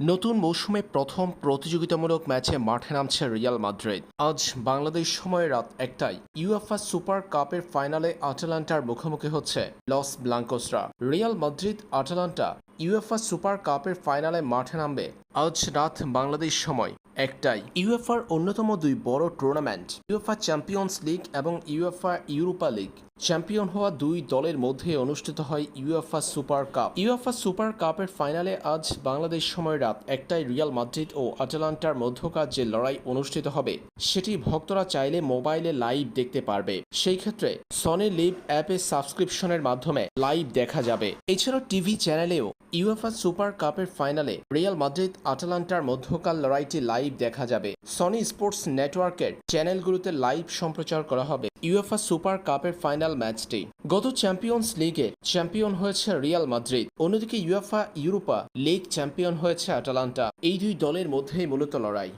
নতুন মৌসুমে প্রথম প্রতিযোগিতামূলক ম্যাচে মাঠে নামছে রিয়াল মাদ্রিদ। আজ বাংলাদেশ সময় রাত একটাই ইউএফএ সুপার কাপের ফাইনালে আটালান্টার মুখোমুখি হচ্ছে Los ব্লাঙ্কোসরা। Real Madrid, Atalanta UEFA super কাপের ফাইনালে মাঠে নামবে। আজ রাত বাংলাদেশ সময় একটাই। ইউএফআর অন্যতম দুই বড় টুর্নামেন্ট ইউএফআ চ্যাম্পিয়ন্স লিগ এবং ইউএফআ ইউরোপা লিগ চ্যাম্পিয়ন হওয়া দুই দলের মধ্যে অনুষ্ঠিত হয় UEFA super cup UEFA super কাপের ফাইনালে আজ বাংলাদেশ সময় রাত একটাই রিয়াল মাদ্রিদ ও আটালান্টার মধ্যকার যে লড়াই অনুষ্ঠিত হবে। সেটি ভক্তরা চাইলে মোবাইলে লাইভ দেখতে পারবে। সেই ক্ষেত্রে সনি লিভ অ্যাপে সাবস্ক্রিপশনের মাধ্যমে লাইভ দেখা যাবে। এছাড়াও টিভি চ্যানেলেও ইউএফআ সুপার কাপের ফাইনালে রিয়াল মাদ্রিদ আটালান্টার মধ্যকাল লড়াইটি লাইভ দেখা যাবে। সনি স্পোর্টস নেটওয়ার্কের চ্যানেলগুলোতে লাইভ সম্প্রচার করা হবে ইউএফা সুপার কাপের ফাইনাল ম্যাচটি গত চ্যাম্পিয়ন্স লিগে চ্যাম্পিয়ন হয়েছে রিয়াল মাদ্রিদ অন্যদিকে ইউএফা ইউরোপা লিগ চ্যাম্পিয়ন হয়েছে আটালান্টা এই দুই দলের মধ্যেই মূলত লড়াই।